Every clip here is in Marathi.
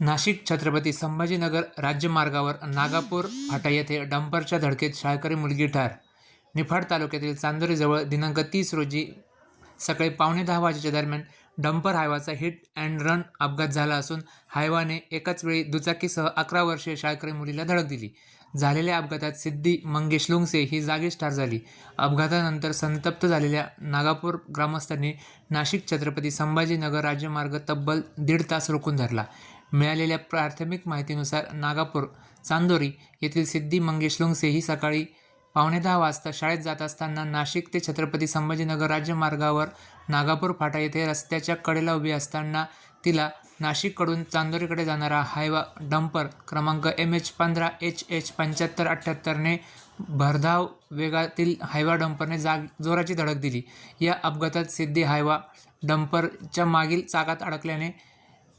नाशिक छत्रपती संभाजीनगर राज्यमार्गावर नागापूर फाटा येथे डंपरच्या धडकेत शाळकरी मुलगी ठार. निफाड तालुक्यातील चांदोरीजवळ दिनांक तीस रोजी सकाळी पावणे दहा वाजेच्या दरम्यान डंपर हायवाचा हिट अँड रन अपघात झाला असून हायवाने एकाच वेळी दुचाकीसह अकरा वर्षीय शाळकरी मुलीला धडक दिली. झालेल्या अपघातात सिद्धी मंगेश लुंगसे ही जागीच ठार झाली. अपघातानंतर संतप्त झालेल्या नागापूर ग्रामस्थांनी नाशिक छत्रपती संभाजीनगर राज्यमार्ग तब्बल दीड तास रोखून धरला. मिळालेल्या प्राथमिक माहितीनुसार नागापूर चांदोरी येथील सिद्धी मंगेश लुंगसे ही सकाळी पावणे दहा वाजता शाळेत जात असताना नाशिक ते छत्रपती संभाजीनगर राज्यमार्गावर नागापूर फाटा येथे रस्त्याच्या कडेला उभी असताना तिला नाशिककडून चांदोरीकडे जाणारा हायवा डंपर क्रमांक एम एच पंधरा एच एच पंच्याहत्तर अठ्ठ्याहत्तरने भरधाव वेगातील हायवा डंपरने जाग जोराची धडक दिली. या अपघातात सिद्धी हायवा डंपरच्या मागील चाकात अडकल्याने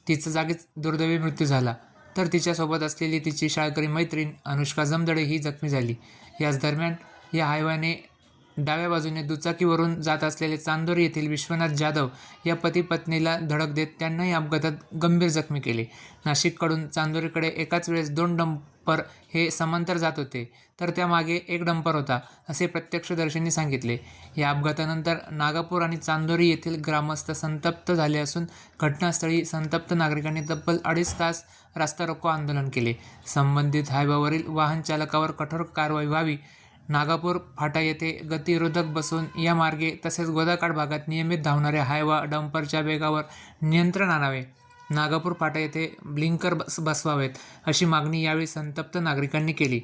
तिचा जागीच दुर्दैवी मृत्यू झाला. तर तिच्यासोबत असलेली तिची शाळकरी मैत्रीण अनुष्का जमदडे ही जखमी झाली. याच दरम्यान या हायवाने डाव्या बाजूने दुचाकीवरून जात असलेले चांदोरी येथील विश्वनाथ जाधव या पती पत्नीला धडक देत त्यांनाही अपघातात गंभीर जखमी केले. नाशिककडून चांदोरीकडे एकाच वेळेस दोन डंपर हे समांतर जात होते तर त्यामागे एक डंपर होता असे प्रत्यक्षदर्शींनी सांगितले. या अपघातानंतर नागापूर आणि चांदोरी येथील ग्रामस्थ संतप्त झाले असून घटनास्थळी संतप्त नागरिकांनी तब्बल अडीच तास रास्ता रोको आंदोलन केले. संबंधित हायवावरील वाहन चालकावर कठोर कारवाई व्हावी नागापूर फाटा येथे गतिरोधक बसून या मार्गे तसेच गोदाकाठ भागात नियमित धावणाऱ्या हायवा डंपरच्या वेगावर नियंत्रण आणावे. नागापूर फाटा येथे ब्लिंकर बस बसवावेत अशी मागणी यावेळी संतप्त नागरिकांनी केली.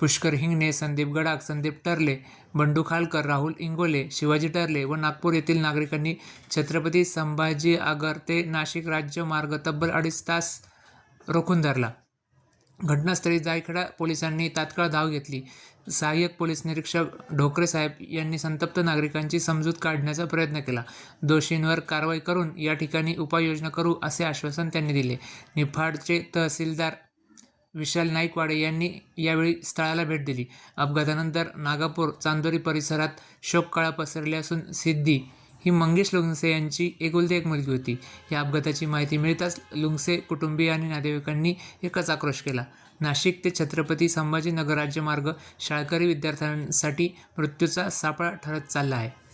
पुष्कर हिंगणे संदीप गडाख संदीप टरले बंडू खालकर राहुल इंगोले शिवाजी टरले व नागपूर येथील नागरिकांनी छत्रपती संभाजी आगर ते नाशिक राज्य मार्ग तब्बल अडीच तास रोखून धरला. घटनास्थळी जायखेडा पोलिसांनी तात्काळ धाव घेतली. सहाय्यक पोलीस निरीक्षक ढोकरे साहेब यांनी संतप्त नागरिकांची समजूत काढण्याचा प्रयत्न केला. दोषींवर कारवाई करून या ठिकाणी उपाययोजना करू असे आश्वासन त्यांनी दिले. निफाडचे तहसीलदार विशाल नाईकवाडे यांनी यावेळी स्थळाला भेट दिली. अपघातानंतर नागापूर चांदोरी परिसरात शोककळा पसरली असून सिद्धी ही मंगेश लुंगसे यांची एकुलती एक मुलगी होती. या अपघाताची माहिती मिळताच लुंगसे कुटुंबीय आणि नातेवाईकांनी एकच आक्रोश केला. नाशिक ते छत्रपती संभाजीनगर राज्यमार्ग शाळकरी विद्यार्थ्यांसाठी मृत्यूचा सापळा ठरत चालला आहे.